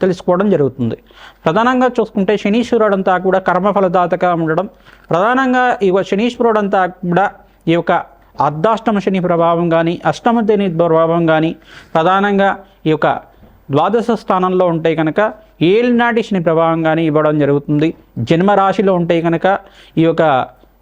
తెలుసుకోవడం జరుగుతుంది. ప్రధానంగా చూసుకుంటే శనీశ్వరుడు అంతా కూడా కర్మఫలదాతగా ఉండడం ప్రధానంగా ఈ శనీశ్వరుడు అంతా కూడా ఈ యొక్క అర్ధాష్టమ శని ప్రభావం కానీ అష్టమ శని ప్రభావం కానీ ప్రధానంగా ఈ యొక్క ద్వాదశ స్థానంలో ఉంటే కనుక ఏలినాటి శని ప్రభావం కానీ ఇవ్వడం జరుగుతుంది. జన్మరాశిలో ఉంటే కనుక ఈ యొక్క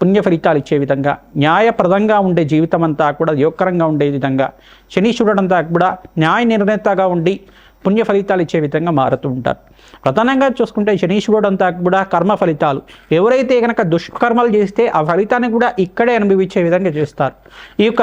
పుణ్య ఫలితాలు ఇచ్చే విధంగా న్యాయప్రదంగా ఉండే జీవితం అంతా కూడా యోగకరంగా ఉండే విధంగా శనీశ్వరుడు అంతా కూడా న్యాయ నిర్ణేతగా ఉండి పుణ్య ఫలితాలు ఇచ్చే విధంగా మారుతూ ఉంటారు. ప్రధానంగా చూసుకుంటే శనీశ్వరుడు అంతా కూడా కర్మ ఫలితాలు. ఎవరైతే కనుక దుష్కర్మలు చేస్తే ఆ ఫలితాన్ని కూడా ఇక్కడే అనుభవించే విధంగా చేస్తారు. ఈ యొక్క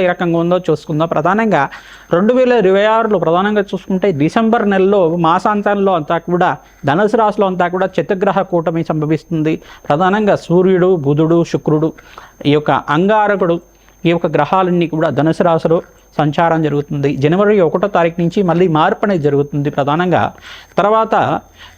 ఏ రకంగా ఉందో చూసుకుందాం. ప్రధానంగా రెండు వేల ఇరవై ఆరులో ప్రధానంగా చూసుకుంటే డిసెంబర్ నెలలో మాసాంతంలో అంతా కూడా ధనుసు రాశిలో అంతా కూడా చతుగ్రహ కూటమి సంభవిస్తుంది. ప్రధానంగా సూర్యుడు బుధుడు శుక్రుడు ఈ యొక్క అంగారకుడు ఈ యొక్క గ్రహాలన్నీ కూడా ధనుసు రాశిలో సంచారం జరుగుతుంది. జనవరి ఒకటో తారీఖు నుంచి మళ్ళీ మార్పు అనేది జరుగుతుంది ప్రధానంగా. తర్వాత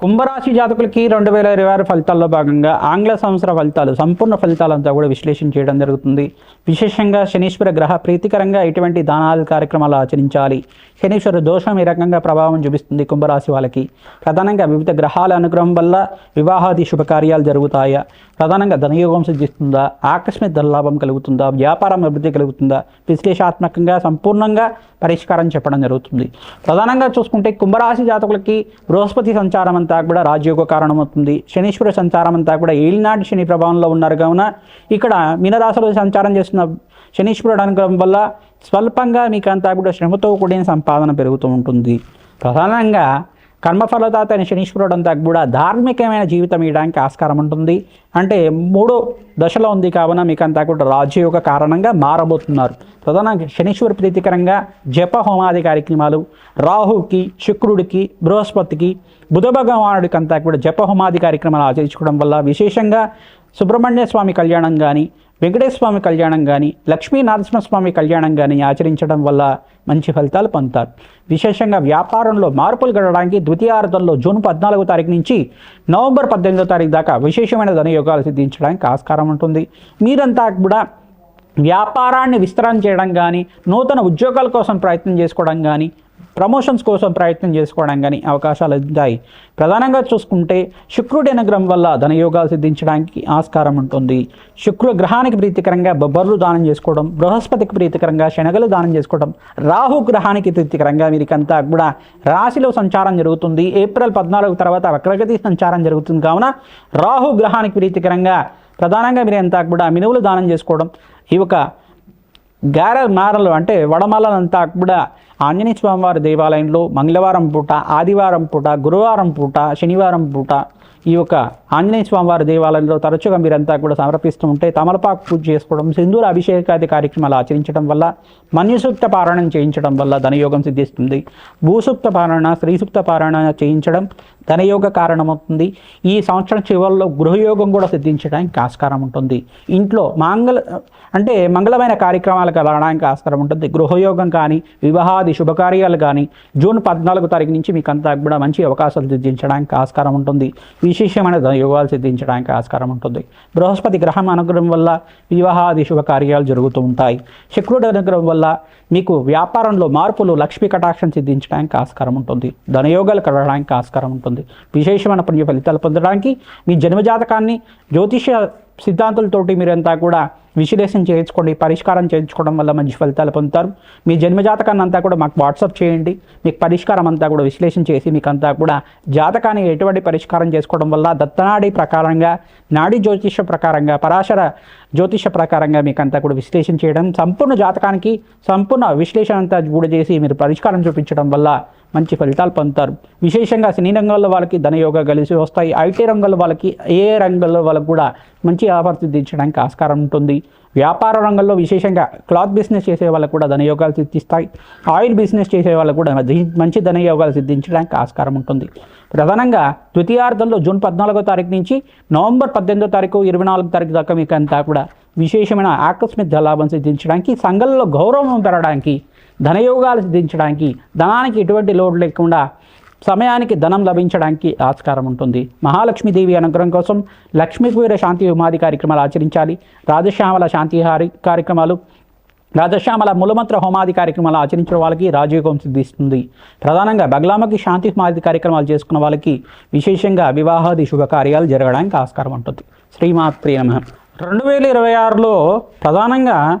కుంభరాశి జాతకులకి రెండు వేల ఇరవై ఆరు ఫలితాల్లో భాగంగా ఆంగ్ల సంవత్సర ఫలితాలు సంపూర్ణ ఫలితాలంతా కూడా విశ్లేషణ చేయడం జరుగుతుంది. విశేషంగా శనీశ్వర గ్రహ ప్రీతికరంగా ఎటువంటి దానాది కార్యక్రమాలు ఆచరించాలి. శనీశ్వర దోషం ఈ రకంగా ప్రభావం చూపిస్తుంది కుంభరాశి వాళ్ళకి. ప్రధానంగా వివిధ గ్రహాల అనుగ్రహం వల్ల వివాహాది శుభకార్యాలు జరుగుతాయా? ప్రధానంగా ధనయోగం సిద్ధిస్తుందా ఆకస్మిక ధనలాభం కలుగుతుందా? వ్యాపారం అభివృద్ధి కలుగుతుందా? విశ్లేషాత్మకంగా సంపూర్ణంగా పరిష్కారం చెప్పడం జరుగుతుంది. ప్రధానంగా చూసుకుంటే కుంభరాశి జాతకులకి బృహస్పతి సంచారం అంతా కూడా రాజయోగ కారణమవుతుంది. శనీశ్వర సంచారం అంతా కూడా ఏలినాటి శని ప్రభావంలో ఉన్నారు. కావున ఇక్కడ మీనరాశిలో సంచారం చేస్తున్న శనీశ్వరుడు అనుగ్రహం వల్ల స్వల్పంగా మీకు అంతా కూడా శ్రమతో కూడిన సంపాదన పెరుగుతూ ఉంటుంది. ప్రధానంగా కర్మఫలదాత అయిన శనీశ్వరుడు అంతా కూడా ధార్మికమైన జీవితం ఇవ్వడానికి ఆస్కారం ఉంటుంది. అంటే మూడో దశలో ఉంది కావున మీకు అంతా కూడా రాజయోగ కారణంగా మారబోతున్నారు. ప్రధానంగా శనీశ్వర ప్రీతికరంగా జప హోమాది కార్యక్రమాలు రాహుకి శుక్రుడికి బృహస్పతికి బుధ భగవానుడికి అంతా కూడా జప హోమాది కార్యక్రమాలు ఆచరించుకోవడం వల్ల విశేషంగా సుబ్రహ్మణ్య స్వామి కళ్యాణం కానీ వెంకటేశ్వర స్వామి కళ్యాణం కానీ లక్ష్మీ నరసింహస్వామి కళ్యాణం కానీ ఆచరించడం వల్ల మంచి ఫలితాలు పొందుతారు. విశేషంగా వ్యాపారంలో మార్పులు గడవడానికి ద్వితీయార్థంలో జూన్ పద్నాలుగో తారీఖు నుంచి నవంబర్ పద్దెనిమిదో తారీఖు దాకా విశేషమైన ధనయోగాలు సిద్ధించడానికి ఆస్కారం ఉంటుంది. మీరంతా కూడా వ్యాపారాన్ని విస్తరణ చేయడం కానీ నూతన ఉద్యోగాల కోసం ప్రయత్నం చేసుకోవడం కానీ ప్రమోషన్స్ కోసం ప్రయత్నం చేసుకోవడం కానీ అవకాశాలు ఉంటాయి. ప్రధానంగా చూసుకుంటే శుక్రుడి అనుగ్రహం వల్ల ధనయోగాలు సిద్ధించడానికి ఆస్కారం ఉంటుంది. శుక్రు గ్రహానికి ప్రీతికరంగా బొబ్బర్లు దానం చేసుకోవడం బృహస్పతికి ప్రీతికరంగా శనగలు దానం చేసుకోవడం రాహు గ్రహానికి ప్రీతికరంగా వీరికంతా కూడా రాశిలో సంచారం జరుగుతుంది. ఏప్రిల్ పద్నాలుగు తర్వాత వక్రగతి సంచారం జరుగుతుంది. కావున రాహు గ్రహానికి ప్రీతికరంగా ప్రధానంగా మీరంతా కూడా మినువులు దానం చేసుకోవడం ఈ యొక్క గారె మారలు అంటే వడమలంతా కూడా ఆంజనేయ స్వామివారి దేవాలయంలో మంగళవారం పూట ఆదివారం పూట గురువారం పూట శనివారం పూట ఈ యొక్క ఆంజనేయ స్వామివారి దేవాలయంలో తరచుగా మీరంతా కూడా సమర్పిస్తూ ఉంటే తమలపాకు పూజ చేసుకోవడం సింధూర అభిషేకాది కార్యక్రమాలు ఆచరించడం వల్ల మన్యుసూక్త పారాయణం చేయించడం వల్ల ధనయోగం సిద్ధిస్తుంది. భూసూక్త పారాయణ స్త్రీసూక్త పారాయణ చేయించడం ధనయోగ కారణమవుతుంది. ఈ సంవత్సరం చివరిలో గృహయోగం కూడా సిద్ధించడానికి ఆస్కారం ఉంటుంది. ఇంట్లో మంగళ అంటే మంగళమైన కార్యక్రమాలకు వెళ్ళడానికి ఆస్కారం ఉంటుంది. గృహయోగం కానీ వివాహాది శుభకార్యాలు కానీ జూన్ పద్నాలుగు తారీఖు నుంచి మీకు అంతా కూడా మంచి అవకాశాలు సిద్ధించడానికి ఆస్కారం ఉంటుంది. విశేషమైన యోగాలు సిద్ధించడానికి ఆస్కారం ఉంటుంది. బృహస్పతి గ్రహం అనుగ్రహం వల్ల వివాహాది శుభకార్యాలు జరుగుతూ ఉంటాయి. శుక్రుడి అనుగ్రహం వల్ల మీకు వ్యాపారంలో మార్పులు లక్ష్మీ కటాక్షం సిద్ధించడానికి ఆస్కారం ఉంటుంది. ధనయోగాలు కలగడానికి ఆస్కారం ఉంటుంది. విశేషమైన పుణ్య ఫలితాలు పొందడానికి మీ జన్మజాతకాన్ని జ్యోతిష సిద్ధాంతులతోటి మీరంతా కూడా విశ్లేషణ చేయించుకోండి పరిష్కారం చేయించుకోవడం వల్ల మంచి ఫలితాలు పొందుతారు. మీ జన్మజాతకాన్ని అంతా కూడా మాకు వాట్సాప్ చేయండి. మీకు పరిష్కారం అంతా కూడా విశ్లేషణ చేసి మీకు అంతా కూడా జాతకాన్ని ఎటువంటి పరిష్కారం చేసుకోవడం వల్ల దత్తనాడి ప్రకారంగా నాడీ జ్యోతిష ప్రకారంగా పరాశర జ్యోతిష ప్రకారంగా మీకు అంతా కూడా విశ్లేషణ చేయడం సంపూర్ణ జాతకానికి సంపూర్ణ విశ్లేషణ అంతా కూడా చేసి మీరు పరిష్కారం చూపించడం వల్ల మంచి ఫలితాలు పొందుతారు. విశేషంగా సినీ రంగంలో వాళ్ళకి ధనయోగ కలిసి వస్తాయి. ఐటీ రంగంలో వాళ్ళకి ఏ రంగంలో వాళ్ళకి కూడా మంచి ఆఫర్ సిద్ధించడానికి ఆస్కారం ఉంటుంది. వ్యాపార రంగంలో విశేషంగా క్లాత్ బిజినెస్ చేసే వాళ్ళకు కూడా ధనయోగాలు సిద్ధిస్తాయి. ఆయిల్ బిజినెస్ చేసే వాళ్ళకు కూడా మంచి ధనయోగాలు సిద్ధించడానికి ఆస్కారం ఉంటుంది. ప్రధానంగా ద్వితీయార్థంలో జూన్ పద్నాలుగో తారీఖు నుంచి నవంబర్ పద్దెనిమిదో తారీఖు ఇరవై నాలుగో తారీఖు దాకా మీకు అంతా కూడా విశేషమైన ఆకస్మిక లాభం సిద్ధించడానికి సంఘంలో గౌరవం పెరగడానికి ధనయోగాలు సిద్ధించడానికి ధనానికి ఎటువంటి లోటు లేకుండా సమయానికి ధనం లభించడానికి ఆస్కారం ఉంటుంది. మహాలక్ష్మీదేవి అనుగ్రహం కోసం లక్ష్మీపూర శాంతి ఉమాది కార్యక్రమాలు ఆచరించాలి. రాజశ్యామల శాంతిహారి కార్యక్రమాలు రాజశ్యామల మూలమంత్ర హోమాది కార్యక్రమాలు ఆచరించిన వాళ్ళకి రాజయోగం సిద్ధిస్తుంది. ప్రధానంగా బగ్లామకి శాంతి హోమాది కార్యక్రమాలు చేసుకున్న వాళ్ళకి విశేషంగా వివాహాది శుభకార్యాలు జరగడానికి ఆస్కారం ఉంటుంది. శ్రీమాత్రి నమ. రెండు వేల ఇరవై ఆరులో ప్రధానంగా